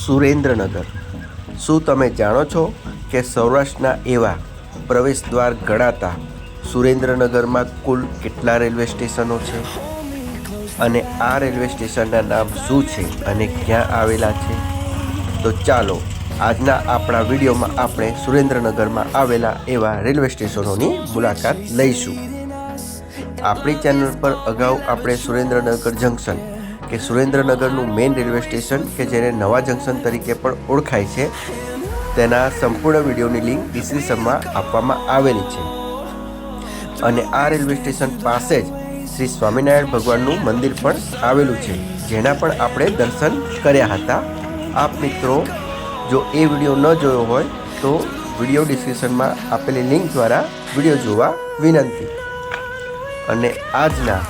સુરેન્દ્રનગર. શું તમે જાણો છો કે સૌરાષ્ટ્રના એવા પ્રવેશ દ્વાર ગણાતા સુરેન્દ્રનગરમાં કુલ કેટલા રેલવે સ્ટેશનો છે? અને આ રેલવે સ્ટેશનના નામ શું છે અને ક્યાં આવેલા છે? તો ચાલો, આજના આપણા વિડીયોમાં આપણે સુરેન્દ્રનગરમાં આવેલા એવા રેલવે સ્ટેશનોની મુલાકાત લઈશું. આપણી ચેનલ પર અગાઉ આપણે સુરેન્દ્રનગર જંકશન કે સુરેન્દ્રનગરનું મેઇન રેલવે સ્ટેશન, કે જેને નવા જંકશન તરીકે પણ ઓળખાય છે, તેના સંપૂર્ણ વિડીયોની લિંક ડિસ્ક્રિપ્શનમાં આપવામાં આવેલી છે. અને આ રેલવે સ્ટેશન પાસે જ શ્રી સ્વામિનારાયણ ભગવાનનું મંદિર પણ આવેલું છે, જેના પણ આપણે દર્શન કર્યા હતા. આપ મિત્રો, જો એ વીડિયો ન જોયો હોય, તો વીડિયો ડિસ્ક્રિપ્શનમાં આપેલી લિંક દ્વારા વીડિયો જોવા વિનંતી. અને આજના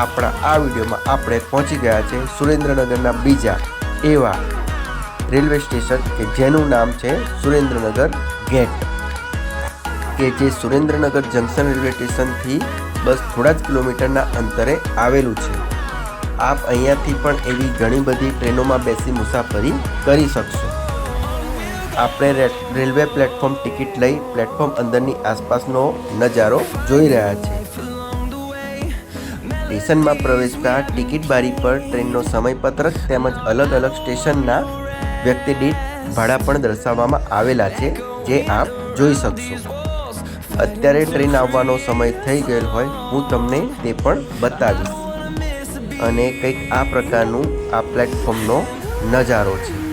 આપણા આ વિડીયોમાં આપણે પહોંચી ગયા છે સુરેન્દ્રનગરના બીજા એવા રેલવે સ્ટેશન કે જેનું નામ છે સુરેન્દ્રનગર ગેટ. કે જે સુરેન્દ્રનગર જંકશન રેલવે સ્ટેશનથી બસ થોડા જ કિલોમીટરના અંતરે આવેલું છે. આપ અહીંયાથી પણ એવી ઘણી બધી ટ્રેનોમાં બેસી મુસાફરી કરી શકશો. આપણે રેલવે પ્લેટફોર્મ ટિકિટ લઈ પ્લેટફોર્મ અંદરની આસપાસનો નજારો જોઈ રહ્યા છે સ્ટેશનમાં પ્રવેશતા ટિકિટ બારી પર, ટ્રેનનો સમયપત્રક તેમજ અલગ અલગ સ્ટેશનના વ્યક્તિ દીઠ ભાડા પણ દર્શાવવામાં આવેલા છે, જે આપ જોઈ શકશો. અત્યારે ટ્રેન આવવાનો સમય થઈ ગયેલ હોય, હું તમને તે પણ બતાવીશ. અને કંઈક આ પ્રકારનું આ પ્લેટફોર્મનો નજારો છે.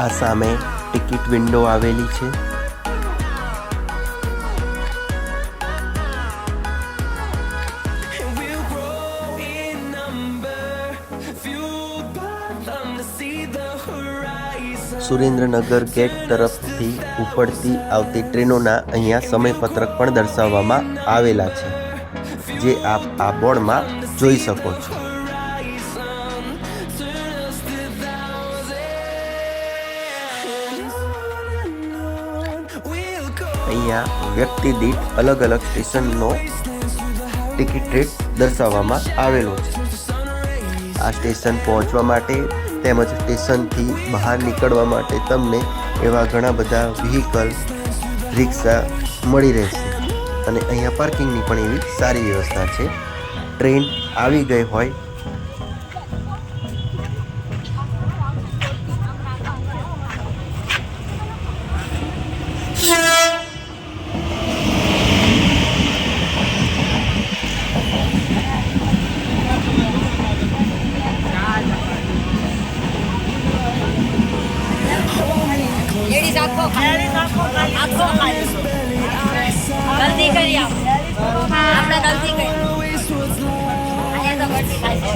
આ સામે ટિકિટ વિન્ડો આવેલી છે. સુરેન્દ્રનગર ગેટ તરફથી ઉપડતી આવતી ટ્રેનોના અહીંયા સમયપત્રક પણ દર્શાવવામાં આવેલા છે જે આપ આ બોર્ડમાં જોઈ શકો છો અહીંયા વ્યક્તિ દીઠ અલગ અલગ સ્ટેશનનો ટિકિટ રેટ દર્શાવવામાં આવેલો છે. આ સ્ટેશન પહોંચવા માટે તેમજ સ્ટેશનથી બહાર નીકળવા માટે તમને એવા ઘણા બધા વ્હીકલ રિક્ષા મળી રહેશે. અને અહીંયા પાર્કિંગની પણ એવી સારી વ્યવસ્થા છે. ટ્રેન આવી ગઈ હોય ગલતી કરી આપણે આપણે ગલતી કરી અહીંયા તો ગલતી થાય છે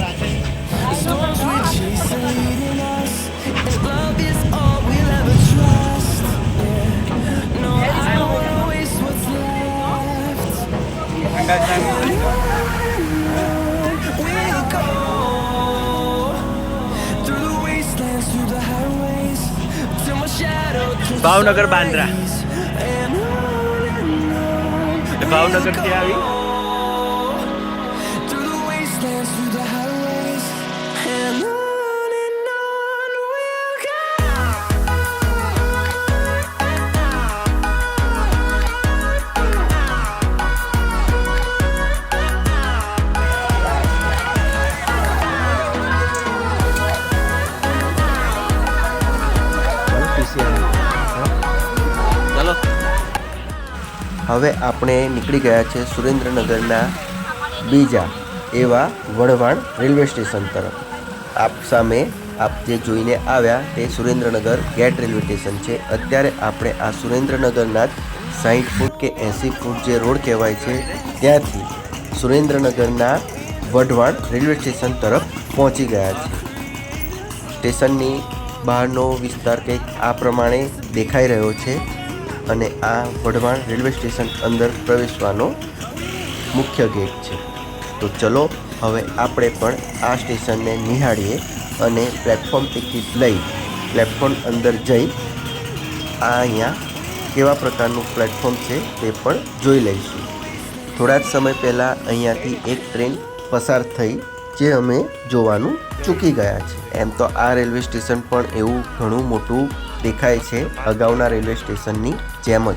Bhavnagar Bandra. rays. And on and on ભાવનગરથી આવી હવે આપણે નીકળી ગયા છે સુરેન્દ્રનગરના બીજા એવા વઢવાણ રેલવે સ્ટેશન તરફ. આપ સામે આપ જે જોઈને આવ્યા તે સુરેન્દ્રનગર ગેટ રેલવે સ્ટેશન છે. અત્યારે આપણે આ સુરેન્દ્રનગરના જ સાહીઠ ફૂટ કે એંસી ફૂટ જે રોડ કહેવાય છે, ત્યાંથી સુરેન્દ્રનગરના વઢવાણ રેલવે સ્ટેશન તરફ પહોંચી ગયા છે સ્ટેશનની બહારનો વિસ્તાર કંઈક આ પ્રમાણે દેખાઈ રહ્યો છે. અને આ વઢવાણ રેલવે સ્ટેશન અંદર પ્રવેશવાનો મુખ્ય ગેટ છે. તો ચલો, હવે આપણે પણ આ સ્ટેશનને નિહાળીએ અને પ્લેટફોર્મ ટિકિટ લઈ પ્લેટફોર્મ અંદર જઈ આ અહીંયા કેવા પ્રકારનું પ્લેટફોર્મ છે તે પણ જોઈ લઈશું. થોડા જ સમય પહેલાં અહીંયાથી એક ટ્રેન પસાર થઈ, જે અમે જોવાનું ચૂકી ગયા છે. એમ તો આ રેલવે સ્ટેશન પણ એવું ઘણું મોટું દેખાય છે અગાઉના રેલવે સ્ટેશનની જેમ જ.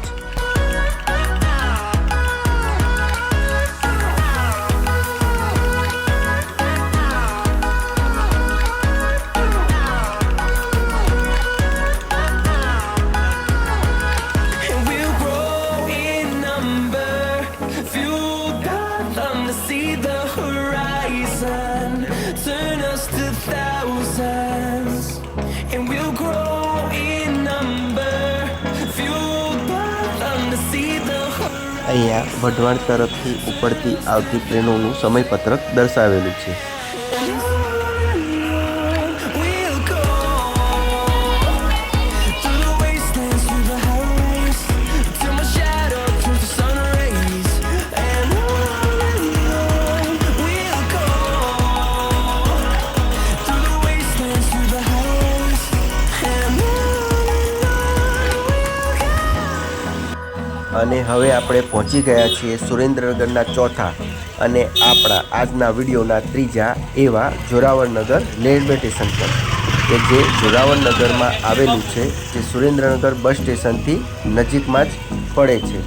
અહીંયા વઢવાણ તરફથી ઉપડતી આવતી ટ્રેનોનું સમયપત્રક દર્શાવેલું છે. અને હવે આપણે પહોંચી ગયા છીએ સુરેન્દ્રનગરના ચોથા અને આપણા આજના વિડીયોના ત્રીજા એવા જોરાવરનગર રેલવે સ્ટેશન પર, કે જે જોરાવરનગરમાં આવેલું છે, જે સુરેન્દ્રનગર બસ સ્ટેશનથી નજીકમાં જ પડે છે.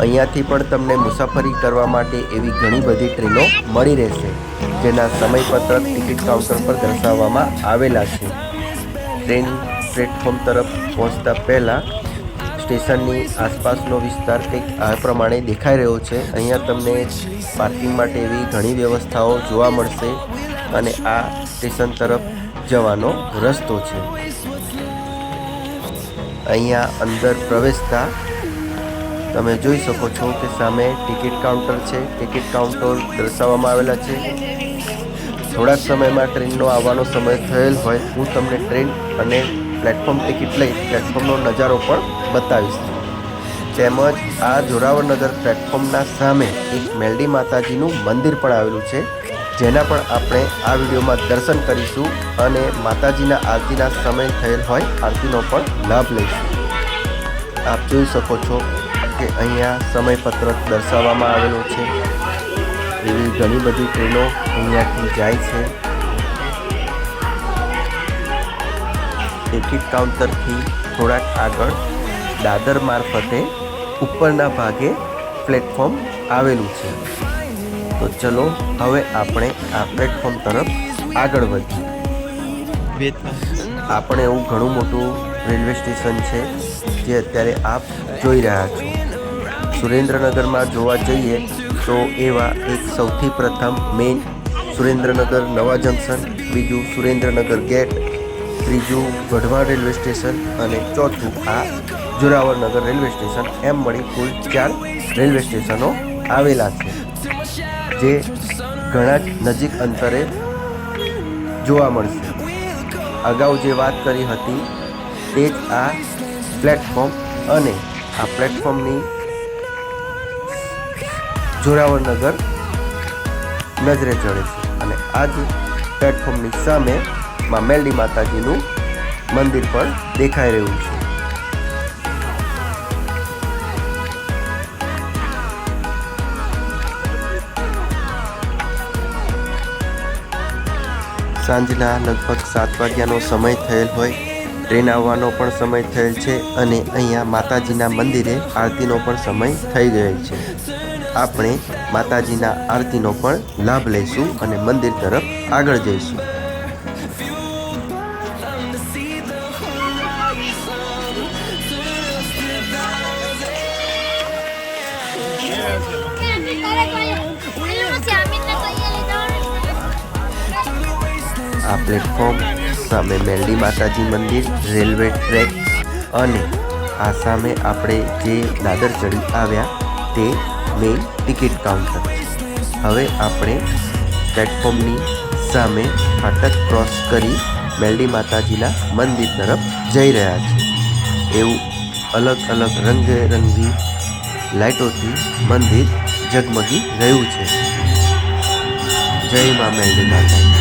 અહીંયાથી પણ તમને મુસાફરી કરવા માટે એવી ઘણી બધી ટ્રેનો મળી રહેશે, જેના સમયપત્રક ટિકિટ કાઉન્ટર પર દર્શાવવામાં આવેલા છે. ટ્રેન પ્લેટફોર્મ તરફ પહોંચતા પહેલાં સ્ટેશનની આસપાસનો વિસ્તાર કંઈક આ પ્રમાણે દેખાઈ રહ્યો છે. અહીંયા તમને પાર્કિંગ માટે એવી ઘણી વ્યવસ્થાઓ જોવા મળશે અને આ સ્ટેશન તરફ જવાનો રસ્તો છે. અહીંયા અંદર પ્રવેશતા તમે જોઈ શકો છો કે સામે ટિકિટ કાઉન્ટર છે. ટિકિટ કાઉન્ટર દર્શાવવામાં આવેલા છે. થોડા સમયમાં ટ્રેનનો આવવાનો સમય થયેલ હોય. હું તમને ટ્રેન અને પ્લેટફોર્મ ટિકિટ લઈ પ્લેટફોર્મનો નજારો પણ બતાવીશ. તેમજ આ જોરાવરનગર પ્લેટફોર્મના સામે એક મેલડી માતાજીનું મંદિર પણ આવેલું છે, જેના પણ આપણે આ વિડીયોમાં દર્શન કરીશું અને માતાજીના આરતીના સમય થયેલ હોય આરતીનો પણ લાભ લઈશું. આપ જોઈ શકો છો કે અહીંયા સમયપત્રક દર્શાવવામાં આવેલું છે. એવી ઘણી બધી ટ્રેનો અહીંયાથી જાય છે. ટિકિટ કાઉન્ટરથી થોડાક આગળ દાદર મારફતે ઉપરના ભાગે પ્લેટફોર્મ આવેલું છે. તો ચલો, હવે આપણે આ પ્લેટફોર્મ તરફ આગળ વધીએ. આપણે એવું ઘણું મોટું રેલવે સ્ટેશન છે જે અત્યારે આપ જોઈ રહ્યા છો. સુરેન્દ્રનગરમાં જોવા જઈએ તો એવા એક સૌથી પ્રથમ મેઇન સુરેન્દ્રનગર નવા જંકશન, બીજું સુરેન્દ્રનગર ગેટ ત્રીજું ગઢવાણ રેલવે સ્ટેશન અને ચોથું આ જોરાવરનગર રેલવે સ્ટેશન. એમ મળી કુલ ચાર રેલવે સ્ટેશનો આવેલા છે, જે ઘણા જ નજીક અંતરે જોવા મળશે. અગાઉ જે વાત કરી હતી તે જ આ પ્લેટફોર્મ અને આ પ્લેટફોર્મની જોરાવરનગર નજરે ચડે છે. અને આ જ પ્લેટફોર્મની સામે માં મેલડી માતાજીનું મંદિર પણ દેખાઈ રહ્યું છે. સાંજના લગભગ સાત વાગ્યાનો સમય થયેલ હોય, ટ્રેન આવવાનો પણ સમય થયેલ છે અને અહીંયા માતાજીના મંદિરે આરતીનો પણ સમય થઈ ગયેલ છે. આપણે માતાજીના આરતીનો પણ લાભ લઈશું અને મંદિર તરફ આગળ જઈશું. પ્લેટફોર્મ સામે મેલડી માતાજી મંદિર, રેલવે ટ્રેક અને આ સામે આપણે જે દાદર ચડી આવ્યા તે મેઇન ટિકિટ કાઉન્ટર હવે આપણે પ્લેટફોર્મની સામે ફાટક ક્રોસ કરી મેલડી માતાજીના મંદિર તરફ જઈ રહ્યા છે એવું અલગ અલગ રંગબેરંગી લાઇટોથી મંદિર ઝગમગી રહ્યું છે. જય મા મેલડી માતા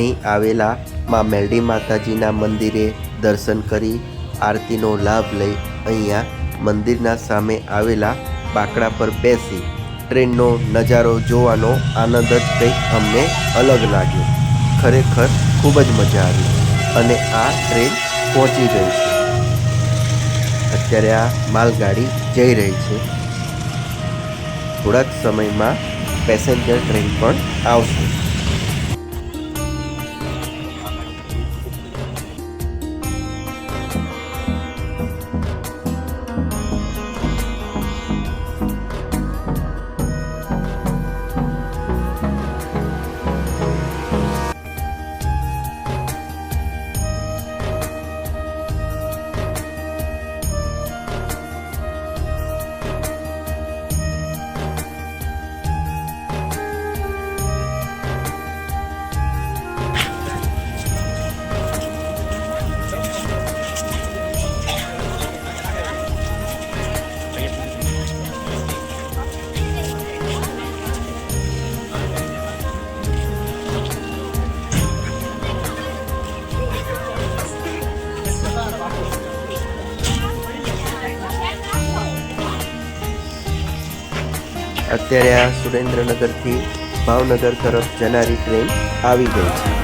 અહીં આવેલા મા મેલડી માતાજીના મંદિરે દર્શન કરી આરતીનો લાભ લઈ અહીંયા મંદિરના સામે આવેલા બાકડા પર બેસી ટ્રેનનો નજારો જોવાનો આનંદ જ કંઈક અમને અલગ લાગ્યો. ખરેખર ખૂબ જ મજા આવી અને આ ટ્રેન પહોંચી ગઈ છે. અત્યારે આ માલગાડી જઈ રહી છે. થોડાક સમયમાં પેસેન્જર ટ્રેન પણ આવશે. અત્યારે આ સુરેન્દ્રનગરથી ભાવનગર તરફ જનારી ટ્રેન આવી ગઈ છે.